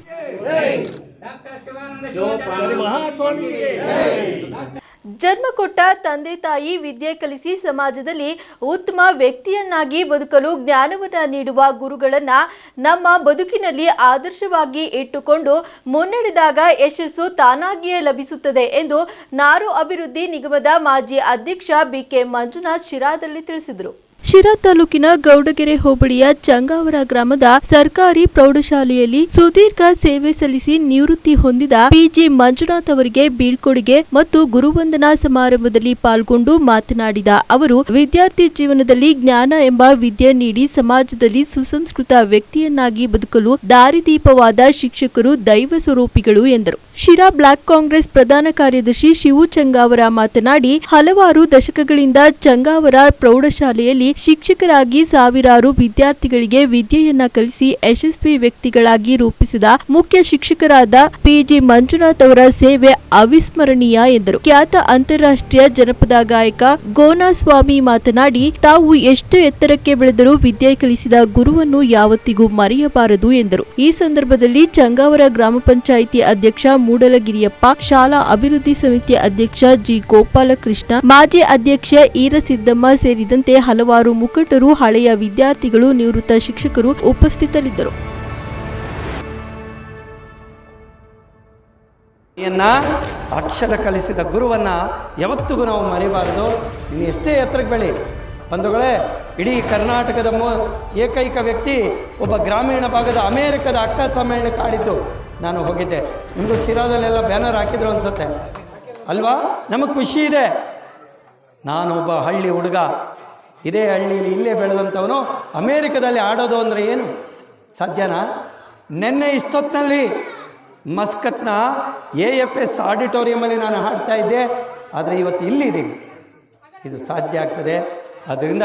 ಜನ್ಮ ಕೊಟ್ಟ ತಂದೆ ತಾಯಿ ವಿದ್ಯೆ ಕಲಿಸಿ ಸಮಾಜದಲ್ಲಿ ಉತ್ತಮ ವ್ಯಕ್ತಿಯನ್ನಾಗಿ ಬದುಕಲು ಜ್ಞಾನವನ್ನು ನೀಡುವ ಗುರುಗಳನ್ನ ನಮ್ಮ ಬದುಕಿನಲ್ಲಿ ಆದರ್ಶವಾಗಿ ಇಟ್ಟುಕೊಂಡು ಮುನ್ನಡೆದಾಗ ಯಶಸ್ಸು ತಾನಾಗಿಯೇ ಲಭಿಸುತ್ತದೆ ಎಂದು ನಾರು ಅಭಿವೃದ್ಧಿ ನಿಗಮದ ಮಾಜಿ ಅಧ್ಯಕ್ಷ ಬಿಕೆ ಮಂಜುನಾಥ್ ಶಿರಾದಲ್ಲಿ ತಿಳಿಸಿದರು. ಶಿರಾ ತಾಲೂಕಿನ ಗೌಡಗೆರೆ ಹೋಬಳಿಯ ಚಂಗಾವರ ಗ್ರಾಮದ ಸರ್ಕಾರಿ ಪ್ರೌಢಶಾಲೆಯಲ್ಲಿ ಸುದೀರ್ಘ ಸೇವೆ ಸಲ್ಲಿಸಿ ನಿವೃತ್ತಿ ಹೊಂದಿದ ಪಿಜಿ ಮಂಜುನಾಥ್ ಅವರಿಗೆ ಬೀಳ್ಕೊಡುಗೆ ಮತ್ತು ಗುರುವಂದನಾ ಸಮಾರಂಭದಲ್ಲಿ ಪಾಲ್ಗೊಂಡು ಮಾತನಾಡಿದ ಅವರು, ವಿದ್ಯಾರ್ಥಿ ಜೀವನದಲ್ಲಿ ಜ್ಞಾನ ಎಂಬ ವಿದ್ಯೆ ನೀಡಿ ಸಮಾಜದಲ್ಲಿ ಸುಸಂಸ್ಕೃತ ವ್ಯಕ್ತಿಯನ್ನಾಗಿ ಬದುಕಲು ದಾರಿದೀಪವಾದ ಶಿಕ್ಷಕರು ದೈವ ಸ್ವರೂಪಿಗಳು ಎಂದರು. ಶಿರಾ ಬ್ಲಾಕ್ ಕಾಂಗ್ರೆಸ್ ಪ್ರಧಾನ ಕಾರ್ಯದರ್ಶಿ ಶಿವು ಚಂಗಾವರ ಮಾತನಾಡಿ, ಹಲವಾರು ದಶಕಗಳಿಂದ ಚಂಗಾವರ ಪ್ರೌಢಶಾಲೆಯಲ್ಲಿ ಶಿಕ್ಷಕರಾಗಿ ಸಾವಿರಾರು ವಿದ್ಯಾರ್ಥಿಗಳಿಗೆ ವಿದ್ಯೆಯನ್ನ ಕಲಿಸಿ ಯಶಸ್ವಿ ವ್ಯಕ್ತಿಗಳಾಗಿ ರೂಪಿಸಿದ ಮುಖ್ಯ ಶಿಕ್ಷಕರಾದ ಪಿಜಿ ಮಂಜುನಾಥ್ ಅವರ ಸೇವೆ ಅವಿಸ್ಮರಣೀಯ ಎಂದರು. ಖ್ಯಾತ ಅಂತಾರಾಷ್ಟ್ರೀಯ ಜನಪದ ಗಾಯಕ ಗೋನಾಸ್ವಾಮಿ ಮಾತನಾಡಿ, ತಾವು ಎಷ್ಟು ಎತ್ತರಕ್ಕೆ ಬೆಳೆದರೂ ವಿದ್ಯೆ ಕಲಿಸಿದ ಗುರುವನ್ನು ಯಾವತ್ತಿಗೂ ಮರೆಯಬಾರದು ಎಂದರು. ಈ ಸಂದರ್ಭದಲ್ಲಿ ಚಂಗಾವರ ಗ್ರಾಮ ಪಂಚಾಯಿತಿ ಅಧ್ಯಕ್ಷ ಮೂಡಲಗಿರಿಯಪ್ಪ ಶಾಲಾ ಅಭಿವೃದ್ಧಿ ಸಮಿತಿ ಅಧ್ಯಕ್ಷ ಜಿ ಗೋಪಾಲಕೃಷ್ಣ, ಮಾಜಿ ಅಧ್ಯಕ್ಷ ಈರಸಿದ್ದಮ್ಮ ಸೇರಿದಂತೆ ಹಲವಾರು ಮುಖಂಡರು, ಹಳೆಯ ವಿದ್ಯಾರ್ಥಿಗಳು, ನಿವೃತ್ತ ಶಿಕ್ಷಕರು ಉಪಸ್ಥಿತರಿದ್ದರು. ಅಕ್ಷರ ಕಲಿಸಿದ ಗುರುವನ್ನ ಯಾವತ್ತಿಗೂ ನಾವು ಮರಿಬಾರ್ದು. ಇನ್ನು ಎಷ್ಟೇ ಎತ್ತರಕ್ಕೆ ಬೆಳಿ. ಬಂಧುಗಳೇ, ಇಡೀ ಕರ್ನಾಟಕದ ಮೂ ಏಕೈಕ ವ್ಯಕ್ತಿ, ಒಬ್ಬ ಗ್ರಾಮೀಣ ಭಾಗದ ಅಮೇರಿಕದ ಅಕ್ಕ ಸಮ್ಮೇಳನಕ್ಕೆ ಆಡಿದ್ದು. ನಾನು ಹೋಗಿದ್ದೆ. ನಿಮಗೂ ಶಿರಾದಲ್ಲೆಲ್ಲ ಬ್ಯಾನರ್ ಹಾಕಿದ್ರು ಅನ್ಸುತ್ತೆ. ಅಲ್ವಾ? ನಮಗೆ ಖುಷಿ ಇದೆ. ನಾನೊಬ್ಬ ಹಳ್ಳಿ ಹುಡುಗ. ಇದೇ ಹಳ್ಳಿಯಲ್ಲಿ ಇಲ್ಲೇ ಬೆಳೆದಂಥವನು ಅಮೇರಿಕದಲ್ಲಿ ಆಡೋದು ಅಂದರೆ ಏನು? ಸಾಧ್ಯನಾ? ನಿನ್ನೆ ಇಷ್ಟೊತ್ತಿನಲ್ಲಿ ಮಸ್ಕತ್ನ ಎ ಎಫ್ ಎಸ್ ಆಡಿಟೋರಿಯಮಲ್ಲಿ ನಾನು ಹಾಡ್ತಾ ಇದ್ದೆ. ಆದರೆ ಇವತ್ತು ಇಲ್ಲಿದ್ದೀನಿ. ಇದು ಸಾಧ್ಯ ಆಗ್ತದೆ. ಅದರಿಂದ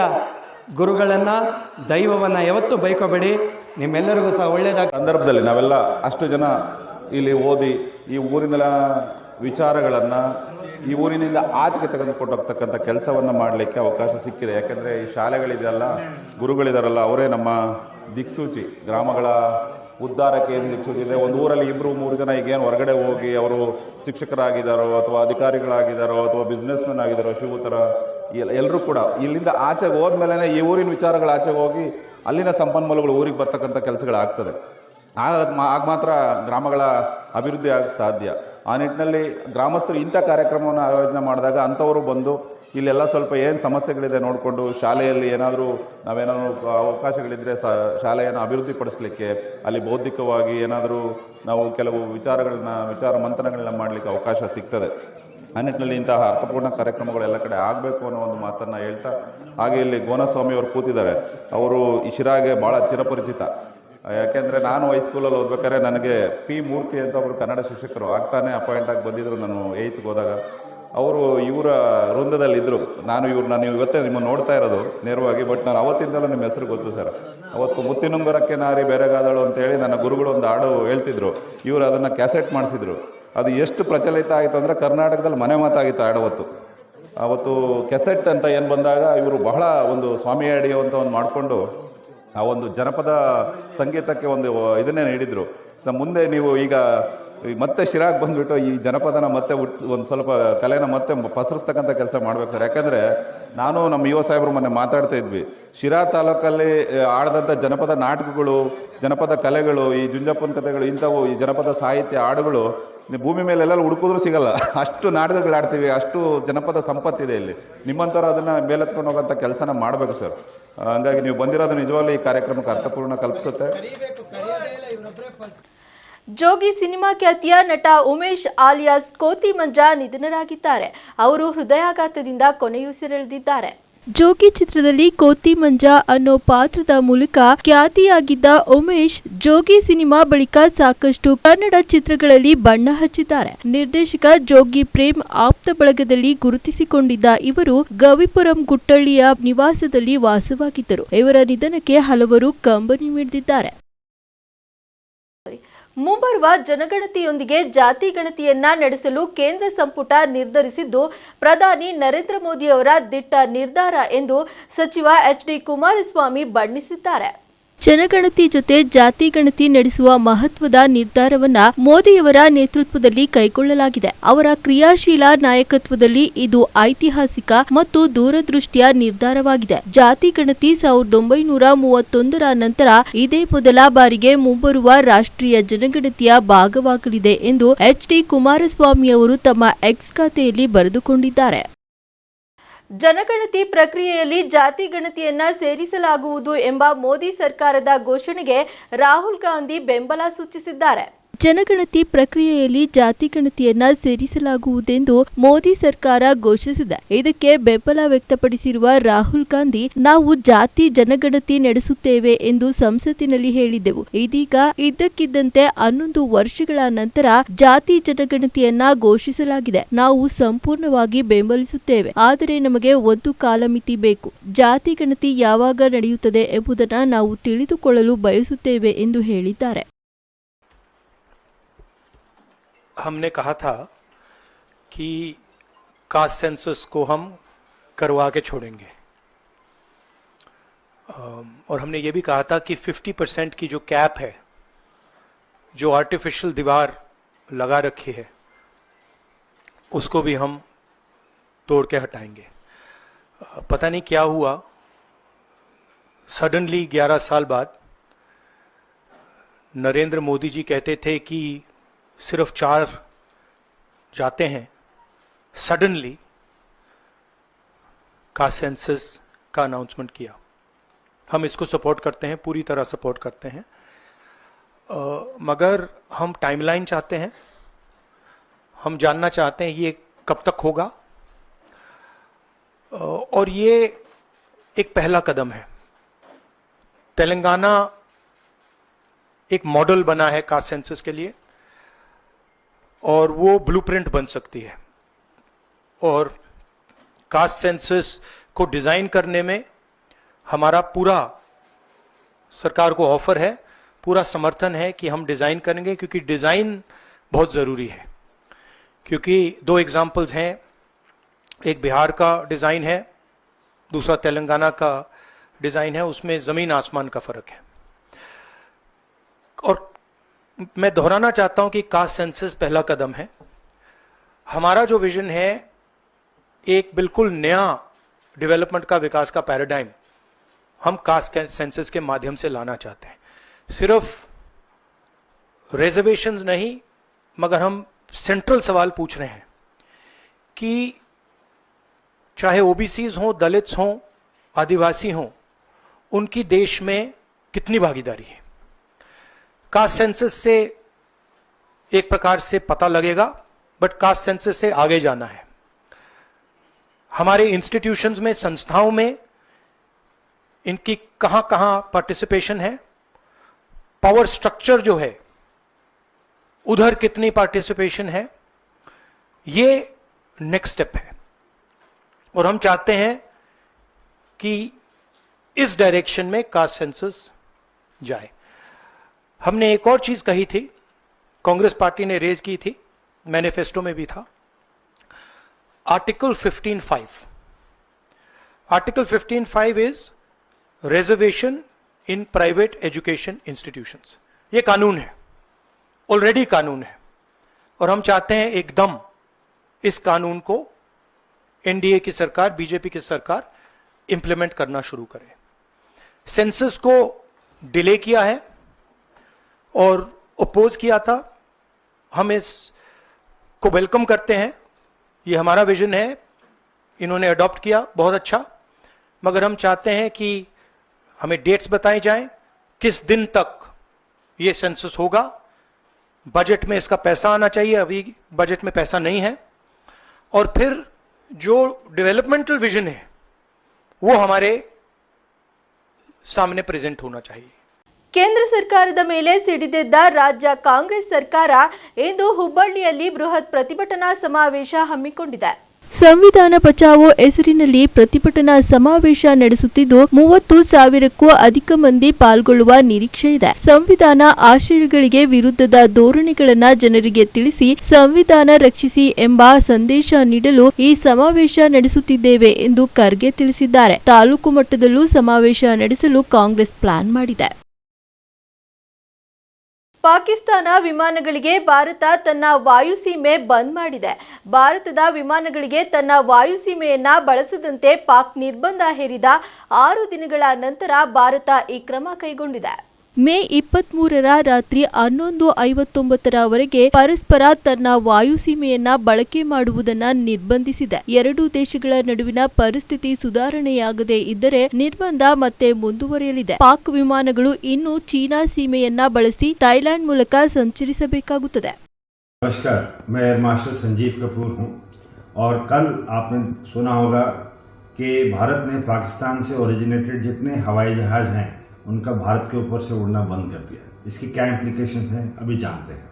ಗುರುಗಳನ್ನು, ದೈವವನ್ನು ಯಾವತ್ತೂ ಬೈಕೋಬೇಡಿ. ನಿಮ್ಮೆಲ್ಲರಿಗೂ ಸಹ ಒಳ್ಳೆಯದಾಗ ಸಂದರ್ಭದಲ್ಲಿ ನಾವೆಲ್ಲ ಅಷ್ಟು ಜನ ಇಲ್ಲಿ ಓದಿ ಈ ಊರಿನ ವಿಚಾರಗಳನ್ನು ಈ ಊರಿನಿಂದ ಆಚೆಗೆ ತೆಗೆದುಕೊಂಡೋಗ್ತಕ್ಕಂಥ ಕೆಲಸವನ್ನು ಮಾಡಲಿಕ್ಕೆ ಅವಕಾಶ ಸಿಕ್ಕಿದೆ. ಯಾಕೆಂದರೆ ಈ ಶಾಲೆಗಳಿದೆಯಲ್ಲ, ಗುರುಗಳಿದಾರಲ್ಲ, ಅವರೇ ನಮ್ಮ ದಿಕ್ಸೂಚಿ, ಗ್ರಾಮಗಳ ಉದ್ಧಾರಕ್ಕೆ ಏನು ದಿಕ್ಸೂಚಿ ಇದೆ? ಒಂದು ಊರಲ್ಲಿ ಇಬ್ಬರು ಮೂರು ಜನ ಈಗೇನು ಹೊರಗಡೆ ಹೋಗಿ ಅವರು ಶಿಕ್ಷಕರಾಗಿದ್ದಾರೋ ಅಥವಾ ಅಧಿಕಾರಿಗಳಾಗಿದ್ದಾರೋ ಅಥವಾ ಬಿಸ್ನೆಸ್ಮನ್ ಆಗಿದ್ದಾರೋ ಶಿವು ಥರ ಎಲ್ಲರೂ ಕೂಡ ಇಲ್ಲಿಂದ ಆಚೆಗೆ ಹೋದ್ಮೇಲೆ ಈ ಊರಿನ ವಿಚಾರಗಳು ಆಚೆಗೆ ಹೋಗಿ ಅಲ್ಲಿನ ಸಂಪನ್ಮೂಲಗಳು ಊರಿಗೆ ಬರ್ತಕ್ಕಂಥ ಕೆಲಸಗಳಾಗ್ತದೆ. ಆಗ ಆಗ ಮಾತ್ರ ಗ್ರಾಮಗಳ ಅಭಿವೃದ್ಧಿ ಆಗ ಸಾಧ್ಯ. ಆ ನಿಟ್ಟಿನಲ್ಲಿ ಗ್ರಾಮಸ್ಥರು ಇಂಥ ಕಾರ್ಯಕ್ರಮವನ್ನು ಆಯೋಜನೆ ಮಾಡಿದಾಗ ಅಂಥವರು ಬಂದು ಇಲ್ಲೆಲ್ಲ ಸ್ವಲ್ಪ ಏನು ಸಮಸ್ಯೆಗಳಿದೆ ನೋಡಿಕೊಂಡು ಶಾಲೆಯಲ್ಲಿ ಏನಾದರೂ ನಾವೇನಾದರೂ ಅವಕಾಶಗಳಿದ್ದರೆ ಸ, ಶಾಲೆಯನ್ನು ಅಭಿವೃದ್ಧಿಪಡಿಸಲಿಕ್ಕೆ ಅಲ್ಲಿ ಬೌದ್ಧಿಕವಾಗಿ ಏನಾದರೂ ನಾವು ಕೆಲವು ವಿಚಾರಗಳನ್ನ, ವಿಚಾರ ಮಂಥನಗಳನ್ನ ಮಾಡಲಿಕ್ಕೆ ಅವಕಾಶ ಸಿಗ್ತದೆ. ಆ ನಿಟ್ಟಿನಲ್ಲಿ ಇಂತಹ ಅರ್ಥಪೂರ್ಣ ಕಾರ್ಯಕ್ರಮಗಳು ಎಲ್ಲ ಕಡೆ ಆಗಬೇಕು ಅನ್ನೋ ಒಂದು ಮಾತನ್ನು ಹೇಳ್ತಾ, ಹಾಗೆ ಇಲ್ಲಿ ಗೋನಸ್ವಾಮಿ ಅವರು ಕೂತಿದ್ದಾರೆ. ಅವರು ಇಶಿರಾಗೆ ಶಿರಾಗೆ ಭಾಳ ಚಿರಪರಿಚಿತ. ಯಾಕೆಂದರೆ ನಾನು ಹೈಸ್ಕೂಲಲ್ಲಿ ಓದ್ಬೇಕಾದ್ರೆ ನನಗೆ ಪಿ ಮೂರ್ತಿ ಅಂತ ಒಬ್ಬರು ಕನ್ನಡ ಶಿಕ್ಷಕರು ಆಗ್ತಾನೆ ಅಪಾಯಿಂಟ್ ಆಗಿ ಬಂದಿದ್ದರು ನಾನು ಏಯ್ತ್ಗೆ ಹೋದಾಗ. ಅವರು ಇವರ ವೃಂದದಲ್ಲಿದ್ದರು. ನಾನು ಇವ್ರು ನಾನು ಇವತ್ತೇ ನಿಮ್ಮನ್ನು ನೋಡ್ತಾ ಇರೋದು ನೇರವಾಗಿ ಬಟ್ ನಾನು ಅವತ್ತಿಂದಲೂ ನಿಮ್ಮ ಹೆಸರು ಗೊತ್ತು ಸರ್. ಅವತ್ತು ಮುತ್ತಿನುಂಗರಕ್ಕೆ ನಾರಿ ಬೆರೆಗಾದಳು ಅಂತೇಳಿ ನನ್ನ ಗುರುಗಳು ಒಂದು ಹಾಡು ಹೇಳ್ತಿದ್ರು. ಇವರು ಅದನ್ನು ಕ್ಯಾಸೆಟ್ ಮಾಡಿಸಿದ್ರು. ಅದು ಎಷ್ಟು ಪ್ರಚಲಿತ ಆಯಿತು ಅಂದರೆ ಕರ್ನಾಟಕದಲ್ಲಿ ಮನೆ ಮಾತಾಗಿತ್ತು ಹಾಡವತ್ತು ಅವತ್ತು. ಕೆಸೆಟ್ ಅಂತ ಏನು ಬಂದಾಗ ಇವರು ಬಹಳ ಒಂದು ಸ್ವಾಮಿ ಅಡಿಯೋ ಅಂತ ಒಂದು ಮಾಡಿಕೊಂಡು ಆ ಒಂದು ಜನಪದ ಸಂಗೀತಕ್ಕೆ ಒಂದು ಇದನ್ನೇ ನೀಡಿದರು. ಸೊ ಮುಂದೆ ನೀವು ಈಗ ಮತ್ತೆ ಶಿರಾಗ್ ಬಂದುಬಿಟ್ಟು ಈ ಜನಪದನ ಮತ್ತೆ ಹುಟ್ ಒಂದು ಸ್ವಲ್ಪ ಕಲೆನ ಮತ್ತೆ ಪಸರಿಸ್ತಕ್ಕಂಥ ಕೆಲಸ ಮಾಡ್ಬೇಕು ಸರ್. ಯಾಕಂದರೆ ನಾನು ನಮ್ಮ ಯುವ ಸಾಹೇಬರು ಮೊನ್ನೆ ಮಾತಾಡ್ತಾ ಇದ್ವಿ. ಶಿರಾ ತಾಲೂಕಲ್ಲಿ ಆಡದಂಥ ಜನಪದ ನಾಟಕಗಳು, ಜನಪದ ಕಲೆಗಳು, ಈ ಜುಂಜಪ್ಪನ ಕಥೆಗಳು ಇಂಥವು, ಈ ಜನಪದ ಸಾಹಿತ್ಯ ಹಾಡುಗಳು ಭೂಮಿ ಮೇಲೆ ಎಲ್ಲೆಲ್ಲ ಹುಡುಕಿದ್ರೂ ಸಿಗಲ್ಲ. ಅಷ್ಟು ನಾಟಕಗಳು ಆಡ್ತೀವಿ, ಅಷ್ಟು ಜನಪದ ಸಂಪತ್ತಿದೆ ಇಲ್ಲಿ. ನಿಮ್ಮಂಥವ್ರು ಅದನ್ನು ಮೇಲೆತ್ಕೊಂಡು ಹೋಗೋಂಥ ಕೆಲಸನ ಮಾಡಬೇಕು ಸರ್. ಹಂಗಾಗಿ ನೀವು ಬಂದಿರೋದು ನಿಜವಾಗ್ಲೂ ಈ ಕಾರ್ಯಕ್ರಮಕ್ಕೆ ಅರ್ಥಪೂರ್ಣ ಕಲ್ಪಿಸುತ್ತೆ. ಜೋಗಿ ಸಿನಿಮಾ ಖ್ಯಾತಿಯ ನಟ ಉಮೇಶ್ ಆಲಿಯಾಸ್ ಕೋತಿ ಮಂಜಾ ನಿಧನರಾಗಿದ್ದಾರೆ. ಅವರು ಹೃದಯಾಘಾತದಿಂದ ಕೊನೆಯುಸಿರೆಳೆದಿದ್ದಾರೆ. ಜೋಗಿ ಚಿತ್ರದಲ್ಲಿ ಕೋತಿ ಮಂಜ ಅನ್ನೋ ಪಾತ್ರದ ಮೂಲಕ ಖ್ಯಾತಿಯಾಗಿದ್ದ ಉಮೇಶ್ ಜೋಗಿ ಸಿನಿಮಾ ಬಳಿಕ ಸಾಕಷ್ಟು ಕನ್ನಡ ಚಿತ್ರಗಳಲ್ಲಿ ಬಣ್ಣ ಹಚ್ಚಿದ್ದಾರೆ. ನಿರ್ದೇಶಕ ಜೋಗಿ ಪ್ರೇಮ್ ಆಪ್ತ ಬಳಗದಲ್ಲಿ ಗುರುತಿಸಿಕೊಂಡಿದ್ದ ಇವರು ಗವಿಪುರಂ ಗುಟ್ಟಳ್ಳಿಯ ನಿವಾಸದಲ್ಲಿ ವಾಸವಾಗಿದ್ದರು. ಇವರ ನಿಧನಕ್ಕೆ ಹಲವರು ಕಂಬನಿ ಮಿಡಿದಿದ್ದಾರೆ. ಮುಂಬರುವ ಜನಗಣತಿಯೊಂದಿಗೆ ಜಾತಿ ಗಣತಿಯನ್ನ ನಡೆಸಲು ಕೇಂದ್ರ ಸಂಪುಟ ನಿರ್ಧರಿಸಿದ್ದು, ಪ್ರಧಾನಿ ನರೇಂದ್ರ ಮೋದಿ ಅವರ ದಿಟ್ಟ ನಿರ್ಧಾರ ಎಂದು ಸಚಿವ ಎಚ್ ಡಿ ಕುಮಾರಸ್ವಾಮಿ ಬಣ್ಣಿಸಿದ್ದಾರೆ. ಜನಗಣತಿ ಜೊತೆ ಜಾತಿ ಗಣತಿ ನಡೆಸುವ ಮಹತ್ವದ ನಿರ್ಧಾರವನ್ನ ಮೋದಿಯವರ ನೇತೃತ್ವದಲ್ಲಿ ಕೈಗೊಳ್ಳಲಾಗಿದೆ. ಅವರ ಕ್ರಿಯಾಶೀಲ ನಾಯಕತ್ವದಲ್ಲಿ ಇದು ಐತಿಹಾಸಿಕ ಮತ್ತು ದೂರದೃಷ್ಟಿಯ ನಿರ್ಧಾರವಾಗಿದೆ. ಜಾತಿ ಗಣತಿ ಸಾವಿರದ ಒಂಬೈನೂರ ಮೂವತ್ತೊಂದರ ನಂತರ ಇದೇ ಮೊದಲ ಬಾರಿಗೆ ಮುಂಬರುವ ರಾಷ್ಟ್ರೀಯ ಜನಗಣತಿಯ ಭಾಗವಾಗಲಿದೆ ಎಂದು ಎಚ್ ಡಿ ಕುಮಾರಸ್ವಾಮಿ ಅವರು ತಮ್ಮ ಎಕ್ಸ್ ಖಾತೆಯಲ್ಲಿ ಬರೆದುಕೊಂಡಿದ್ದಾರೆ. ಜನಗಣತಿ ಪ್ರಕ್ರಿಯೆಯಲ್ಲಿ ಜಾತಿ ಗಣತಿಯನ್ನ ಸೇರಿಸಲಾಗುವುದು ಎಂಬ ಮೋದಿ ಸರ್ಕಾರದ ಘೋಷಣೆಗೆ ರಾಹುಲ್ ಗಾಂಧಿ ಬೆಂಬಲ ಸೂಚಿಸಿದ್ದಾರೆ. ಜನಗಣತಿ ಪ್ರಕ್ರಿಯೆಯಲ್ಲಿ ಜಾತಿ ಗಣತಿಯನ್ನ ಸೇರಿಸಲಾಗುವುದೆಂದು ಮೋದಿ ಸರ್ಕಾರ ಘೋಷಿಸಿದೆ. ಇದಕ್ಕೆ ಬೆಂಬಲ ವ್ಯಕ್ತಪಡಿಸಿರುವ ರಾಹುಲ್ ಗಾಂಧಿ, ನಾವು ಜಾತಿ ಜನಗಣತಿ ನಡೆಸುತ್ತೇವೆ ಎಂದು ಸಂಸತ್ತಿನಲ್ಲಿ ಹೇಳಿದ್ದೆವು. ಇದೀಗ ಇದ್ದಕ್ಕಿದ್ದಂತೆ ಹನ್ನೊಂದು ವರ್ಷಗಳ ನಂತರ ಜಾತಿ ಜನಗಣತಿಯನ್ನ ಘೋಷಿಸಲಾಗಿದೆ. ನಾವು ಸಂಪೂರ್ಣವಾಗಿ ಬೆಂಬಲಿಸುತ್ತೇವೆ. ಆದರೆ ನಮಗೆ ಒಂದು ಕಾಲಮಿತಿ ಬೇಕು. ಜಾತಿ ಗಣತಿ ಯಾವಾಗ ನಡೆಯುತ್ತದೆ ಎಂಬುದನ್ನು ನಾವು ತಿಳಿದುಕೊಳ್ಳಲು ಬಯಸುತ್ತೇವೆ ಎಂದು ಹೇಳಿದ್ದಾರೆ. हमने कहा था कि कास्ट सेंसस को हम करवा के छोड़ेंगे। और हमने ये भी कहा था कि 50 परसेंट की जो कैप है, जो आर्टिफिशियल दीवार लगा रखी है, उसको भी हम तोड़ के हटाएँगे। पता नहीं क्या हुआ। सडनली 11 साल बाद नरेंद्र मोदी जी कहते थे कि सिर्फ़ चार जाते हैं सडनली का सेंसस का अनाउंसमेंट किया। हम इसको सपोर्ट करते हैं पूरी तरह सपोर्ट करते हैं। अ, मगर हम टाइमलाइन चाहते हैं हम जानना चाहते हैं ये कब तक होगा। अ, और ये एक पहला कदम है। तेलंगाना एक मॉडल बना है कास्ट सेंसस के लिए। और वो ब्लूप्रिंट बन सकती है। और कास्ट सेंसस को डिज़ाइन करने में हमारा पूरा सरकार को ऑफ़र है, पूरा समर्थन है कि हम डिज़ाइन करेंगे, क्योंकि डिज़ाइन बहुत ज़रूरी है। क्योंकि दो एग्जाम्पल्स हैं, एक बिहार का डिज़ाइन है, दूसरा तेलंगाना का डिज़ाइन है, उसमें ज़मीन आसमान का फ़र्क है। और मैं दोहराना चाहता हूँ कि कास्ट सेंसस पहला कदम है। हमारा जो विजन है, एक बिल्कुल नया डेवलपमेंट का विकास का पैराडाइम हम कास्ट सेंसस के माध्यम से लाना चाहते हैं। सिर्फ़ रिजर्वेशन नहीं, मगर हम सेंट्रल सवाल पूछ रहे हैं कि चाहे ओबीसीज हों दलित्स हों, आदिवासी हों, उनकी देश में कितनी भागीदारी है? कास्ट सेंसस से एक प्रकार से पता लगेगा बट कास्ट सेंसस से आगे जाना है। हमारे इंस्टीट्यूशंस में, संस्थाओं में इनकी कहाँ कहाँ पार्टिसिपेशन है पावर स्ट्रक्चर जो है, उधर कितनी पार्टिसिपेशन है, ये नेक्स्ट स्टेप है। और हम चाहते हैं कि इस डायरेक्शन में कास्ट सेंसस जाए। हमने एक और चीज़ कही थी, कांग्रेस पार्टी ने रेज की थी मैनिफेस्टो में भी था। Article 15.5 article 15.5 is reservation in private education institutions ये कानून है ऑलरेडी कानून है। और हम चाहते हैं एकदम इस कानून को एनडीए की सरकार बीजेपी की सरकार इंप्लीमेंट करना शुरू करे। सेंसस को डिले किया है और अपोज किया था। हम इस को वेलकम करते हैं। ये हमारा विजन है। इन्होंने अडॉप्ट किया। बहुत अच्छा। मगर हम चाहते हैं कि हमें डेट्स बताए जाएँ। किस दिन तक ये सेंसस होगा। बजट में इसका पैसा आना चाहिए। अभी बजट में पैसा नहीं है। और फिर जो डेवलपमेंटल विजन है, वो हमारे सामने प्रेजेंट होना चाहिए। ಕೇಂದ್ರ ಸರ್ಕಾರದ ಮೇಲೆ ಸಿಡಿದೆದ್ದ ರಾಜ್ಯ ಕಾಂಗ್ರೆಸ್ ಸರ್ಕಾರ ಇಂದು ಹುಬ್ಬಳ್ಳಿಯಲ್ಲಿ ಬೃಹತ್ ಪ್ರತಿಭಟನಾ ಸಮಾವೇಶ ಹಮ್ಮಿಕೊಂಡಿದೆ. ಸಂವಿಧಾನ ಬಚಾವೋ ಹೆಸರಿನಲ್ಲಿ ಪ್ರತಿಭಟನಾ ಸಮಾವೇಶ ನಡೆಸುತ್ತಿದ್ದು, ಮೂವತ್ತು ಸಾವಿರಕ್ಕೂ ಅಧಿಕ ಮಂದಿ ಪಾಲ್ಗೊಳ್ಳುವ ನಿರೀಕ್ಷೆ ಇದೆ. ಸಂವಿಧಾನ ಆಶಯಗಳಿಗೆ ವಿರುದ್ಧದ ಧೋರಣೆಗಳನ್ನ ಜನರಿಗೆ ತಿಳಿಸಿ ಸಂವಿಧಾನ ರಕ್ಷಿಸಿ ಎಂಬ ಸಂದೇಶ ನೀಡಲು ಈ ಸಮಾವೇಶ ನಡೆಸುತ್ತಿದ್ದೇವೆ ಎಂದು ಖರ್ಗೆ ತಿಳಿಸಿದ್ದಾರೆ. ತಾಲೂಕು ಮಟ್ಟದಲ್ಲೂ ಸಮಾವೇಶ ನಡೆಸಲು ಕಾಂಗ್ರೆಸ್ ಪ್ಲಾನ್ ಮಾಡಿದೆ. ಪಾಕಿಸ್ತಾನ ವಿಮಾನಗಳಿಗೆ ಭಾರತ ತನ್ನ ವಾಯುಸೀಮೆ ಬಂದ್ ಮಾಡಿದೆ. ಭಾರತದ ವಿಮಾನಗಳಿಗೆ ತನ್ನ ವಾಯುಸೀಮೆಯನ್ನ ಬಳಸದಂತೆ ಪಾಕ್ ನಿರ್ಬಂಧ ಹೇರಿದ ಆರು ದಿನಗಳ ನಂತರ ಭಾರತ ಈ ಕ್ರಮ ಕೈಗೊಂಡಿದೆ. ಮೇ ಇಪ್ಪತ್ಮೂರರ ರಾತ್ರಿ ಹನ್ನೊಂದು ಐವತ್ತೊಂಬತ್ತರವರೆಗೆ ಪರಸ್ಪರ ತನ್ನ ವಾಯುಸೀಮೆಯನ್ನ ಬಳಕೆ ಮಾಡುವುದನ್ನ ನಿರ್ಬಂಧಿಸಿದೆ ಎರಡೂ ದೇಶಗಳ ನಡುವಿನ ಪರಿಸ್ಥಿತಿ ಸುಧಾರಣೆಯಾಗದೇ ಇದ್ದರೆ ನಿರ್ಬಂಧ ಮತ್ತೆ ಮುಂದುವರಿಯಲಿದೆ ಪಾಕ್ ವಿಮಾನಗಳು ಇನ್ನು ಚೀನಾ ಸೀಮೆಯನ್ನ ಬಳಸಿ ಥೈಲ್ಯಾಂಡ್ ಮೂಲಕ ಸಂಚರಿಸಬೇಕಾಗುತ್ತದೆ नमस्कार मैं एयर मार्शल संजीव कपूर हूं और कल आपने सुना होगा कि भारत ने पाकिस्तान से ओरिजिनेटेड जितने हवाई जहाज़ हैं उनका भारत के ऊपर से उड़ना बंद कर दिया। इसकी क्या इम्प्लीकेशन हैं, अभी जानते हैं।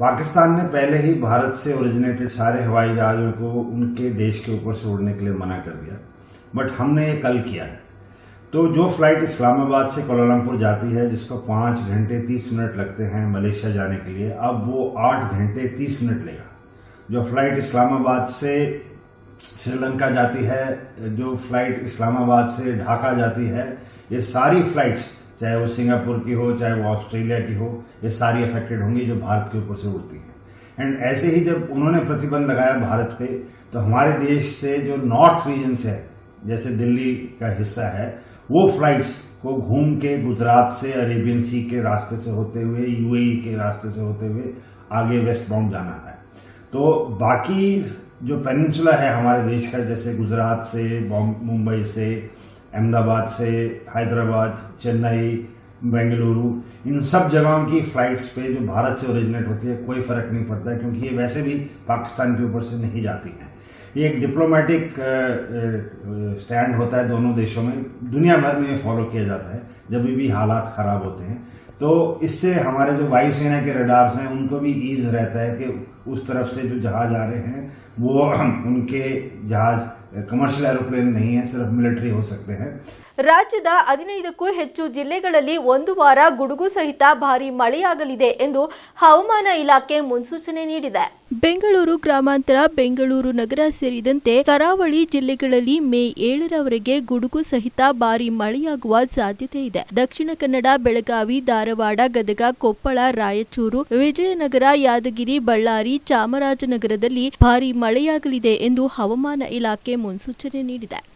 पाकिस्तान ने पहले ही भारत से ओरिजिनेटेड सारे हवाई जहाज़ों को उनके देश के ऊपर से उड़ने के लिए मना कर दिया। बट हमने ये कल किया है। तो जो फ़्लाइट इस्लामाबाद से कोलालमपुर जाती है, जिसको पाँच घंटे तीस मिनट लगते हैं मलेशिया जाने के लिए, अब वो आठ घंटे तीस मिनट लेगा। जो फ़्लाइट इस्लामाबाद से श्रीलंका जाती है, जो फ़्लाइट इस्लामाबाद से ढाका जाती है ये सारी फ्लाइट्स चाहे वो सिंगापुर की हो, चाहे वो ऑस्ट्रेलिया की हो, ये सारी अफेक्टेड होंगी जो भारत के ऊपर से उड़ती हैं। एंड ऐसे ही जब उन्होंने प्रतिबंध लगाया भारत पे तो हमारे देश से जो नॉर्थ रीजन है, जैसे दिल्ली का हिस्सा है, वो फ्लाइट्स को घूम के गुजरात से, अरेबियन सी के रास्ते से होते हुए यूएई के रास्ते से होते हुए आगे वेस्ट बाउंड जाना है। तो बाकी जो पेनिनसुला है हमारे देश का, जैसे गुजरात से मुंबई से अहमदाबाद से हैदराबाद, चेन्नई, बेंगलुरु, इन सब जगहों की फ्लाइट्स पे जो भारत से ओरिजिनेट होती है, कोई फ़र्क नहीं पड़ता है क्योंकि ये वैसे भी पाकिस्तान के ऊपर से नहीं जाती हैं। ये एक डिप्लोमेटिक स्टैंड होता है दोनों देशों में। दुनिया भर में फॉलो किया जाता है, जब भी हालात खराब होते हैं। तो इससे हमारे जो वायुसेना के रडार्स हैं, उनको भी ईज रहता है कि उस तरफ़ से जो जहाज़ आ रहे हैं, वो <clears throat> उनके जहाज़ कमर्शियल एरोप्लेन नहीं है सिर्फ़ मिलिट्री हो सकते हैं। ರಾಜ್ಯದ ಹದಿನೈದಕ್ಕೂ ಹೆಚ್ಚು ಜಿಲ್ಲೆಗಳಲ್ಲಿ ಒಂದು ವಾರ ಗುಡುಗು ಸಹಿತ ಭಾರಿ ಮಳೆಯಾಗಲಿದೆ ಎಂದು ಹವಾಮಾನ ಇಲಾಖೆ ಮುನ್ಸೂಚನೆ ನೀಡಿದೆ. ಬೆಂಗಳೂರು ಗ್ರಾಮಾಂತರ, ಬೆಂಗಳೂರು ನಗರ ಸೇರಿದಂತೆ ಕರಾವಳಿ ಜಿಲ್ಲೆಗಳಲ್ಲಿ ಮೇ ಏಳರವರೆಗೆ ಗುಡುಗು ಸಹಿತ ಭಾರಿ ಮಳೆಯಾಗುವ ಸಾಧ್ಯತೆ ಇದೆ. ದಕ್ಷಿಣ ಕನ್ನಡ, ಬೆಳಗಾವಿ, ಧಾರವಾಡ, ಗದಗ, ಕೊಪ್ಪಳ, ರಾಯಚೂರು, ವಿಜಯನಗರ, ಯಾದಗಿರಿ, ಬಳ್ಳಾರಿ, ಚಾಮರಾಜನಗರದಲ್ಲಿ ಭಾರಿ ಮಳೆಯಾಗಲಿದೆ ಎಂದು ಹವಾಮಾನ ಇಲಾಖೆ ಮುನ್ಸೂಚನೆ ನೀಡಿದೆ.